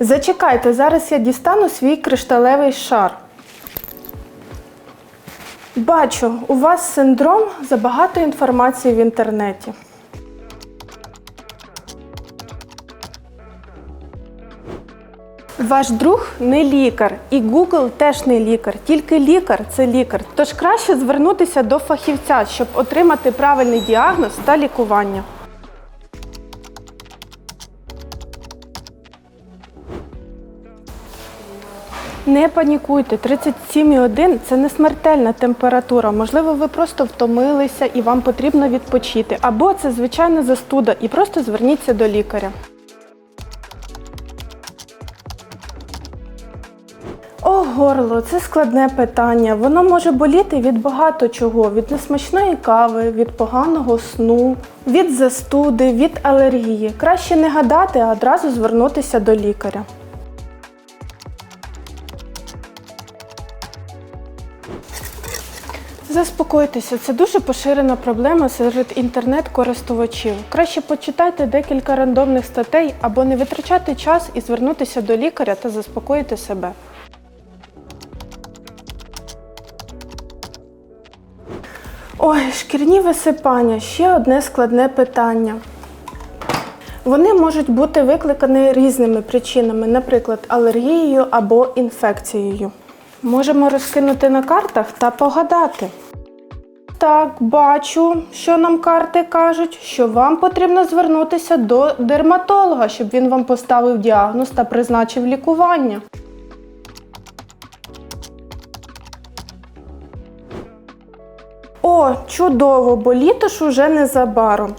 Зачекайте, зараз я дістану свій кришталевий шар. Бачу, у вас синдром забагато інформації в інтернеті. Ваш друг не лікар, і Google теж не лікар. Тільки лікар це лікар. Тож краще звернутися до фахівця, щоб отримати правильний діагноз та лікування. Не панікуйте, 37,1 – це не смертельна температура. Можливо, ви просто втомилися і вам потрібно відпочити. Або це звичайна застуда, і просто зверніться до лікаря. О, горло, це складне питання. Воно може боліти від багато чого: від несмачної кави, від поганого сну, від застуди, від алергії. Краще не гадати, а одразу звернутися до лікаря. Заспокойтеся, це дуже поширена проблема серед інтернет-користувачів. Краще почитайте декілька рандомних статей або не витрачати час і звернутися до лікаря та заспокоїти себе. Ой, шкірні висипання ще одне складне питання. Вони можуть бути викликані різними причинами, наприклад, алергією або інфекцією. Можемо розкинути на картах та погадати. Так, бачу, що нам карти кажуть, що вам потрібно звернутися до дерматолога, щоб він вам поставив діагноз та призначив лікування. О, чудово, бо літо ж уже незабаром.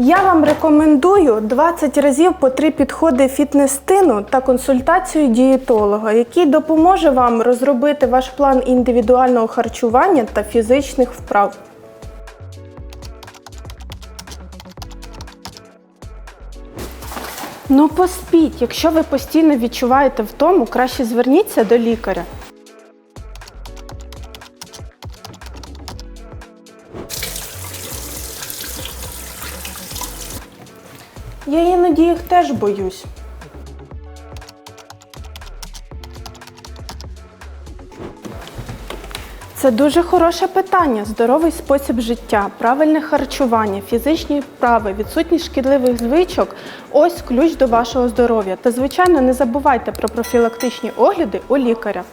Я вам рекомендую 20 разів по 3 підходи фітнес-стину та консультацію дієтолога, який допоможе вам розробити ваш план індивідуального харчування та фізичних вправ. Ну поспіть, якщо ви постійно відчуваєте втому, краще зверніться до лікаря. Я іноді їх теж боюсь. Це дуже хороше питання. Здоровий спосіб життя, правильне харчування, фізичні вправи, відсутність шкідливих звичок ось ключ до вашого здоров'я. Та, звичайно, не забувайте про профілактичні огляди у лікаря.